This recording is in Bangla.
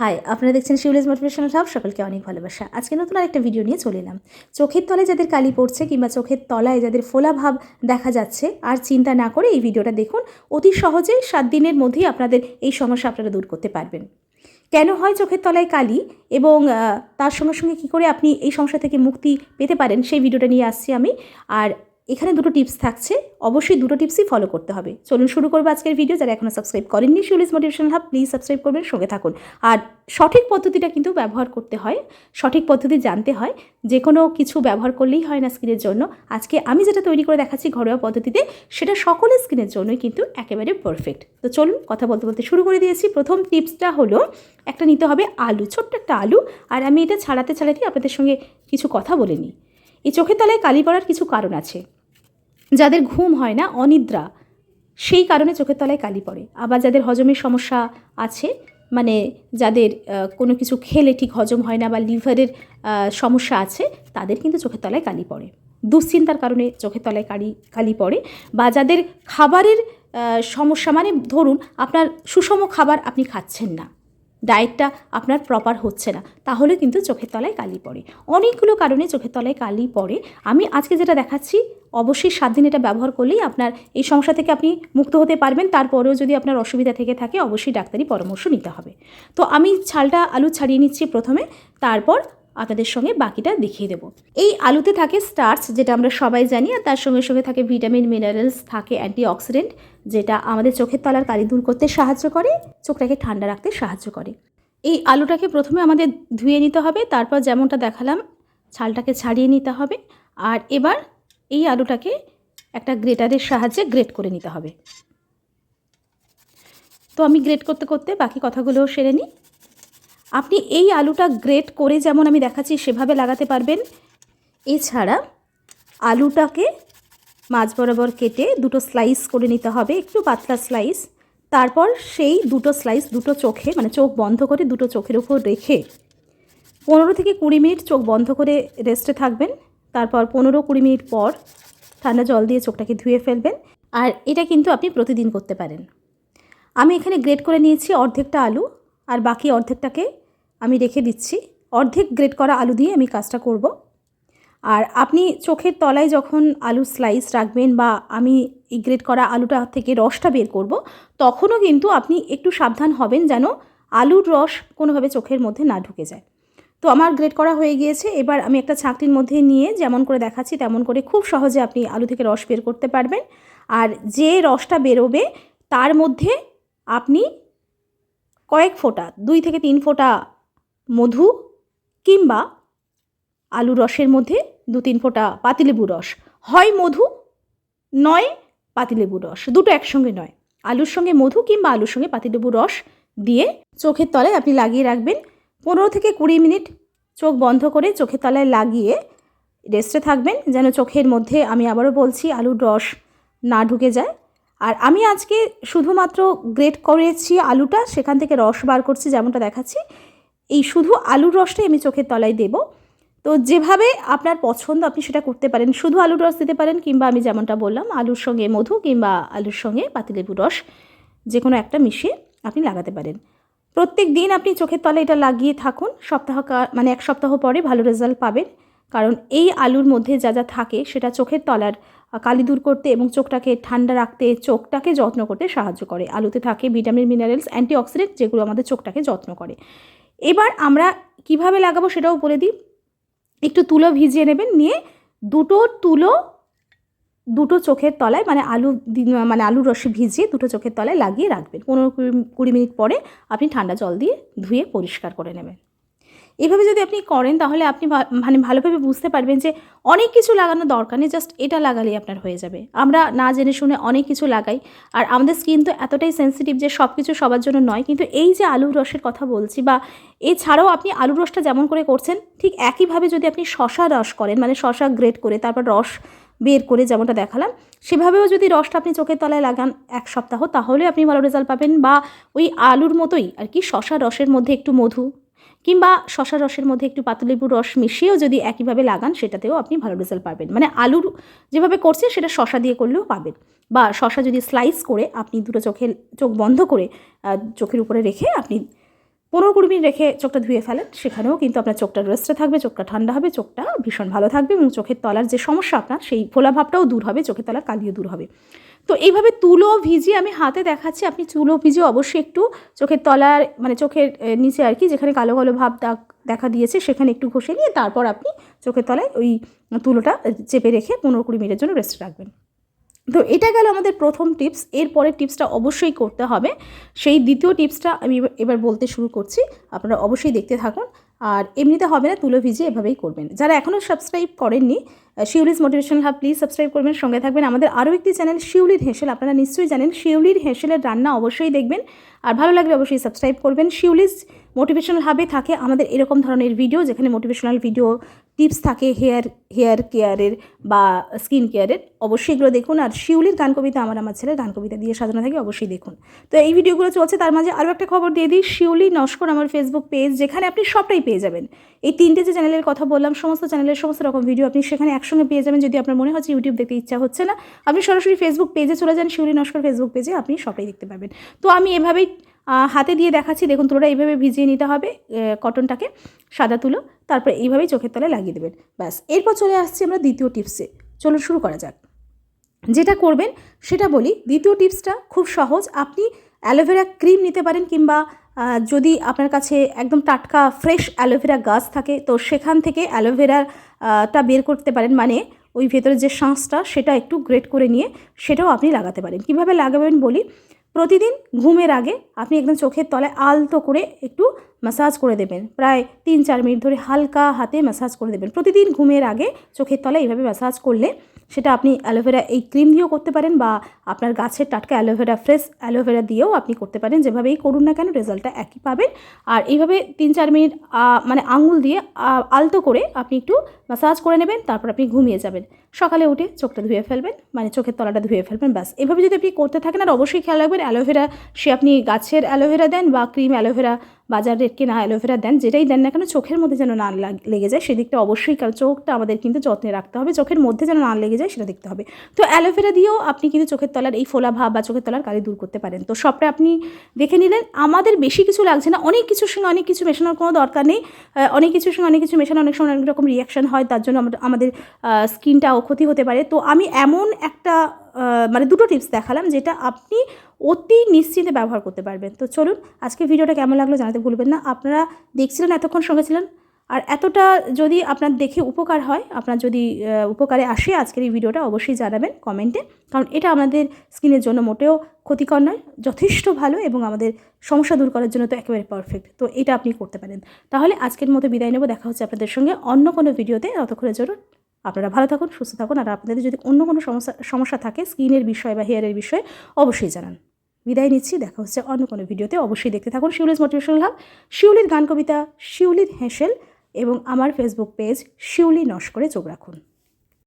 হাই, আপনারা দেখছেন শিউলেজ মোটিভেশনাল হাব সকলকে অনেক ভালোবাসা। আজকে নতুন আরেকটা ভিডিও নিয়ে চলে এলাম। চোখের তলায় যাদের কালি পড়ছে কিংবা চোখের তলায় যাদের ফোলা ভাব দেখা যাচ্ছে, আর চিন্তা না করে এই ভিডিওটা দেখুন, অতি সহজেই সাত দিনের মধ্যেই আপনাদের এই সমস্যা আপনারা দূর করতে পারবেন। কেন হয় চোখের তলায় কালি? এবং তার সঙ্গে সঙ্গে কী করে আপনি এই সমস্যা থেকে মুক্তি পেতে পারেন? সেই ভিডিওটা নিয়ে আসছি আমি। আর এখানে দুটো টিপস থাকছে। অবশ্যই দুটো টিপসই ফলো করতে হবে। চলুন শুরু করব আজকের ভিডিও যারা এখনও সাবস্ক্রাইব করেননি Shiuli's motivational hub please subscribe করবেন, সঙ্গে থাকুন। আর সঠিক পদ্ধতিটা কিন্তু ব্যবহার করতে হয়, সঠিক পদ্ধতি জানতে হয় যে কোনো কিছু ব্যবহার করলেই হয় না স্কিনের জন্য। আজকে আমি যেটা তৈরি করে দেখাচ্ছি ঘরোয়া পদ্ধতিতে, সেটা সকলের স্কিনের জন্যই কিন্তু একেবারে পারফেক্ট তো চলুন কথা বলতে বলতে শুরু করে দিয়েছি। প্রথম টিপসটা হলো, একটা নিতে হবে আলু, ছোট্ট একটা আলু। আর আমি এটা ছাড়াতে ছাড়াতেই আপনাদের সঙ্গে কিছু কথা বলে নিই। এই চোখের তলায় কালি পড়ার কিছু কারণ আছে। যাদের ঘুম হয় না, অনিদ্রা, সেই কারণে চোখের তলায় কালি পড়ে। আবার যাদের হজমের সমস্যা আছে মানে যাদের কোনো কিছু খেলে ঠিক হজম হয় না বা লিভারের সমস্যা আছে, তাদের কিন্তু চোখের তলায় কালি পড়ে। দুশ্চিন্তার কারণে চোখের তলায় কালি কালি পড়ে। বা যাদের খাবারের সমস্যা মানে ধরুন আপনার সুষম খাবার আপনি খাচ্ছেন না, ডায়েটটা আপনার প্রপার হচ্ছে না, তাহলে কিন্তু চোখের তলায় কালি পড়ে। অনেকগুলো কারণে চোখের তলায় কালি পড়ে। আমি আজকে যেটা দেখাচ্ছি অবশ্যই সাত দিন এটা ব্যবহার করলেই আপনার এই সমস্যা থেকে আপনি মুক্ত হতে পারবেন। তারপরেও যদি আপনার অসুবিধা থেকে থাকে, অবশ্যই ডাক্তারি পরামর্শ নিতে হবে। তো আমি ছালটা আলু ছাড়িয়ে নিচ্ছি প্রথমে, তারপর আপনাদের সঙ্গে বাকিটা দেখিয়ে দেবো। এই আলুতে থাকে স্টার্চ যেটা আমরা সবাই জানি, আর তার সঙ্গে সঙ্গে থাকে ভিটামিন মিনারেলস থাকে অ্যান্টিঅক্সিডেন্ট যেটা আমাদের চোখের তলার কালি দূর করতে সাহায্য করে, চোখটাকে ঠান্ডা রাখতে সাহায্য করে। এই আলুটাকে প্রথমে আমাদের ধুয়ে নিতে হবে, তারপর যেমনটা দেখালাম, ছালটাকে ছাড়িয়ে নিতে হবে। আর এবার এই আলুটাকে একটা গ্রেটারের সাহায্যে গ্রেট করে নিতে হবে। তো আমি গ্রেট করতে করতে বাকি কথাগুলোও সেরে নিই। আপনি এই আলুটা গ্রেট করে যেমন আমি দেখাচ্ছি সেভাবে লাগাতে পারবেন। এছাড়া আলুটাকে মাছ বরাবর কেটে দুটো স্লাইস করে নিতে হবে, একটু পাতলা স্লাইস। তারপর সেই দুটো স্লাইস, দুটো চোখে মানে চোখ বন্ধ করে দুটো চোখের উপর রেখে পনেরো থেকে কুড়ি মিনিট চোখ বন্ধ করে রেস্টে থাকবেন। তারপর পনেরো কুড়ি মিনিট পর ঠান্ডা জল দিয়ে চোখটাকে ধুয়ে ফেলবেন। আর এটা কিন্তু আপনি প্রতিদিন করতে পারেন। আমি এখানে গ্রেট করে নিয়েছি অর্ধেকটা আলু, আর বাকি অর্ধেকটাকে আমি রেখে দিচ্ছি। অর্ধেক গ্রেট করা আলু দিয়ে আমি কাজটা করব। আর আপনি চোখের তলায় যখন আলু স্লাইস রাখবেন বা আমি এই গ্রেট করা আলুটা থেকে রসটা বের করব, তখনও কিন্তু আপনি একটু সাবধান হবেন যেন আলুর রস কোনোভাবে চোখের মধ্যে না ঢুকে যায়। তো আমার গ্রেট করা হয়ে গিয়েছে। এবার আমি একটা ছাঁকটির মধ্যে নিয়ে যেমন করে দেখাচ্ছি, তেমন করে খুব সহজে আপনি আলু থেকে রস বের করতে পারবেন। আর যে রসটা বেরোবে, তার মধ্যে আপনি কয়েক ফোঁটা, দুই থেকে তিন ফোঁটা মধু কিংবা আলু রসের মধ্যে দু তিন ফোঁটা পাতিলেবু রস। হয় মধু, নয় পাতিলেবু রস। দুটো একসঙ্গে নয়। আলুর সঙ্গে মধু কিংবা আলুর সঙ্গে পাতিলেবু রস দিয়ে চোখের তলায় আপনি লাগিয়ে রাখবেন। পনেরো থেকে কুড়ি মিনিট চোখ বন্ধ করে চোখের তলায় লাগিয়ে রেস্টে থাকবেন, যেন চোখের মধ্যে আমি আবারও বলছি আলুর রস না ঢুকে যায়। আর আমি আজকে শুধুমাত্র গ্রেট করেছি আলুটা, সেখান থেকে রস বার করছি যেমনটা দেখাচ্ছি। এই শুধু আলুর রসটাই আমি চোখের তলায় দেব। তো যেভাবে আপনার পছন্দ আপনি সেটা করতে পারেন। শুধু আলুর রস দিতে পারেন, কিংবা আমি যেমনটা বললাম, আলুর সঙ্গে মধু কিংবা আলুর সঙ্গে পাতিলেবু রস যে কোনো একটা মিশিয়ে আপনি লাগাতে পারেন। প্রত্যেক দিন আপনি চোখের তলায় এটা লাগিয়ে থাকুন। সপ্তাহ মানে এক সপ্তাহ পরে ভালো রেজাল্ট পাবেন। কারণ এই আলুর মধ্যে যা যা থাকে সেটা চোখের তলার কালি দূর করতে এবং চোখটাকে ঠান্ডা রাখতে, চোখটাকে যত্ন করতে সাহায্য করে। আলুতে থাকে ভিটামিন মিনারেলস অ্যান্টিঅক্সিডেন্ট যেগুলো আমাদের চোখটাকে যত্ন করে। এবার আমরা কীভাবে লাগাবো সেটাও বলে দিই। একটু তুলো ভিজিয়ে নেবেন। নিয়ে দুটো তুলো দুটো চোখের তলায় মানে আলু মানে আলুর রসে ভিজিয়ে দুটো চোখের তলায় লাগিয়ে রাখবেন। পনেরো কুড়ি- মিনিট পরে আপনি ঠান্ডা জল দিয়ে ধুয়ে পরিষ্কার করে নেবেন। এভাবে যদি আপনি করেন তাহলে আপনি মানে ভালোভাবে বুঝতে পারবেন যে অনেক কিছু লাগানো দরকার নেই, জাস্ট এটা লাগালেই আপনার হয়ে যাবে। আমরা না জেনে শুনে অনেক কিছু লাগাই আর আমাদের স্কিন তো এতটাই সেন্সিটিভ যে সব কিছু সবার জন্য নয়, কিন্তু এই যে আলুর রসের কথা বলছি বা এছাড়াও আপনি আলুর রসটা যেমন করে করছেন, ঠিক একইভাবে যদি আপনি শশা রস করেন মানে শশা গ্রেট করে তারপর রস বের করে যেমনটা দেখালাম, সেভাবেও যদি রসটা আপনি চোখের তলায় লাগান এক সপ্তাহ, তাহলে আপনি ভালো রেজাল্ট পাবেন। বা ওই আলুর মতোই আর কি শশা রসের মধ্যে একটু মধু কিংবা শশা রসের মধ্যে একটু পাতলেবুর রস মিশিয়েও যদি একইভাবে লাগান, সেটাতেও আপনি ভালো রেজাল্ট পাবেন। মানে আলুর যেভাবে করছে, সেটা শশা দিয়ে করলেও পাবেন। বা শশা যদি স্লাইস করে আপনি দুটো চোখের, চোখ বন্ধ করে চোখের উপরে রেখে আপনি পনেরো কুড়ি মিনিট রেখে চোখটা ধুয়ে ফেলেন। সেখানেও কিন্তু আপনার চোখটা রেস্টে থাকবে, চোখটা ঠান্ডা হবে, চোখটা ভীষণ ভালো থাকবে এবং চোখের তলার যে সমস্যা আপনার, সেই ফোলা ভাবটাও দূর হবে, চোখের তলার কালিও দূর হবে। তো এইভাবে তুলো ভিজিয়ে আমি হাতে দেখাচ্ছি, আপনি তুলো ভিজিয়ে অবশ্যই একটু চোখের তলার মানে চোখের নিচে আর কি, যেখানে কালো কালো ভাব দাগ দেখা দিয়েছে, সেখানে একটু ঘষে নিয়ে তারপর আপনি চোখের তলায় ওই তুলোটা চেপে রেখে পনেরো কুড়ি মিনিটের জন্য রেস্টে রাখবেন। তো এটা গেল আমাদের প্রথম টিপস। এরপরের টিপসটা অবশ্যই করতে হবে। সেই দ্বিতীয় টিপসটা আমি এবার- বলতে শুরু করছি। আপনারা অবশ্যই দেখতে থাকুন। আর এমনিতে হবে না, তুলো ভিজে এভাবেই করবেন। যারা এখনও সাবস্ক্রাইব করেননি Shiuli's motivation hub please subscribe করবেন। সঙ্গে থাকবেন আমাদের আরও একটি চ্যানেল, শিউলির হেঁসেল। আপনারা নিশ্চয়ই জানেন, শিউলির হেঁসেলের রান্না অবশ্যই দেখবেন। আর ভালো লাগলে অবশ্যই সাবস্ক্রাইব করবেন। শিউলিস মোটিভেশনাল হাবে থাকে আমাদের এরকম ধরনের ভিডিও যেখানে মোটিভেশনাল ভিডিও টিপস থাকে হেয়ার হেয়ার কেয়ারের বা স্কিন কেয়ারের অবশ্যই এগুলো দেখুন আর শিউলির গান কবিতা আমার আমার ছেলের গান কবিতা দিয়ে সাজানো থাকে অবশ্যই দেখুন। তো এই ভিডিওগুলো চলছে, তার মাঝে আরও একটা খবর দিয়ে দিই। শিউলি নস্কর আমার ফেসবুক পেজ যেখানে আপনি সবটাই পেয়ে যাবেন। এই তিনটে যে চ্যানেলের কথা বললাম, সমস্ত চ্যানেলের সমস্ত রকম ভিডিও আপনি সেখানে একসঙ্গে পেয়ে যাবেন। যদি আপনার মনে হচ্ছে ইউটিউব দেখতে ইচ্ছা হচ্ছে না, আপনি সরাসরি ফেসবুক পেজে চলে যান, শিউলি নস্কর ফেসবুক পেজে আপনি সবটাই দেখতে পাবেন। তো আমি এভাবেই হাতে দিয়ে দেখাচ্ছি, দেখুন তুলোটা এইভাবে ভিজিয়ে নিতে হবে কটনটাকে সাদা তুলো, তারপর এইভাবেই চোখের তলায় লাগিয়ে দেবেন, ব্যাস। এরপর চলে আসছি আমরা দ্বিতীয় টিপসে চলুন শুরু করা যাক। যেটা করবেন, সেটা বলি, দ্বিতীয় টিপসটা খুব সহজ, আপনি অ্যালোভেরা ক্রিম নিতে পারেন কিংবা যদি আপনার কাছে একদম টাটকা ফ্রেশ অ্যালোভেরা গাছ থাকে, তো সেখান থেকে অ্যালোভেরাটা বের করতে পারেন মানে ওই ভেতরে যে শাঁসটা, সেটা একটু গ্রেট করে নিয়ে, সেটাও আপনি লাগাতে পারেন। কীভাবে লাগাবেন বলি প্রতিদিন ঘুমের আগে আপনি একদম চোখের তলায় আলতো করে একটু ম্যাসাজ করে দেবেন। প্রায় তিন চার মিনিট ধরে হালকা হাতে ম্যাসাজ করে দেবেন। প্রতিদিন ঘুমের আগে চোখের তলায় এইভাবে ম্যাসাজ করলে সেটা আপনি অ্যালোভেরা এই ক্রিম দিয়েও করতে পারেন বা আপনার গাছের টাটকা অ্যালোভেরা ফ্রেশ অ্যালোভেরা দিয়েও আপনি করতে পারেন। যেভাবেই করুন না কেন রেজাল্টটা একই পাবেন। আর এইভাবে তিন চার মিনিট মানে আঙুল দিয়ে আলতো করে আপনি একটু ম্যাসাজ করে নেবেন, তারপর আপনি ঘুমিয়ে যাবেন। সকালে উঠে চোখটা ধুয়ে ফেলবেন মানে চোখের তলাটা ধুয়ে ফেলবেন, ব্যাস। এভাবে যদি আপনি করতে থাকেন, আর অবশ্যই খেয়াল রাখবেন, অ্যালোভেরা, সে আপনি গাছের অ্যালোভেরা দেন বা ক্রিম অ্যালোভেরা বাজারের কেনা অ্যালোভেরা দেন, যেটাই দেন না কেন, চোখের মধ্যে যেন না লাগ- যায়, সেদিকটা অবশ্যই কারণ চোখটা আমাদের কিন্তু যত্নে রাখতে হবে, চোখের মধ্যে যেন না লেগে যায়, সেটা দেখতে হবে। তো অ্যালোভেরা দিয়েও আপনি কিন্তু চোখের তলার এই ফোলা ভাব বা চোখের তলার কালি দূর করতে পারেন। তো সবটা আপনি দেখে নিলেন, আমাদের বেশি কিছু লাগছে না, অনেক কিছুর সঙ্গে অনেক কিছু মেশানোর কোনো দরকার নেই। অনেক কিছুর সঙ্গে অনেক কিছু মেশানো, অনেক সময় অনেক রকম রিয়াকশন হয়, তার জন্য আমাদের স্কিনটাও ক্ষতি হতে পারে। তো আমি এমন একটা মানে দুটো টিপস দেখালাম যেটা আপনি অতি নিশ্চিন্তে ব্যবহার করতে পারবেন। তো চলুন আজকে ভিডিওটা কেমন লাগল জানাতে ভুলবেন না। আপনারা দেখছিলেন এতক্ষণ সঙ্গে ছিলেন। আর এতটা যদি আপনার দেখে উপকার হয়, আপনার যদি উপকারে আসে আজকের এই ভিডিওটা অবশ্যই জানাবেন কমেন্টে। কারণ এটা আমাদের স্কিনের জন্য মোটেও ক্ষতিকর নয়, যথেষ্ট ভালো এবং আমাদের সমস্যা দূর করার জন্য তো একেবারে পারফেক্ট তো এটা আপনি করতে পারেন। তাহলে আজকের মতো বিদায় নেব। দেখা হচ্ছে আপনাদের সঙ্গে অন্য কোনো ভিডিওতে। ততক্ষণের জন্য আপনারা ভালো থাকুন, সুস্থ থাকুন। আর আপনাদের যদি অন্য কোনো সমস্যা সমস্যা থাকে, স্কিনের বিষয় বা হেয়ারের বিষয়ে, অবশ্যই জানান। বিদায় নিচ্ছি, দেখা হচ্ছে অন্য কোনো ভিডিওতে। অবশ্যই দেখতে থাকুন শিউলিজ মোটিভেশনাল হাব, শিউলির গান কবিতা, শিউলির হেসেল এবং আমার ফেসবুক পেজ শিউলি নস করে চোখ রাখুন।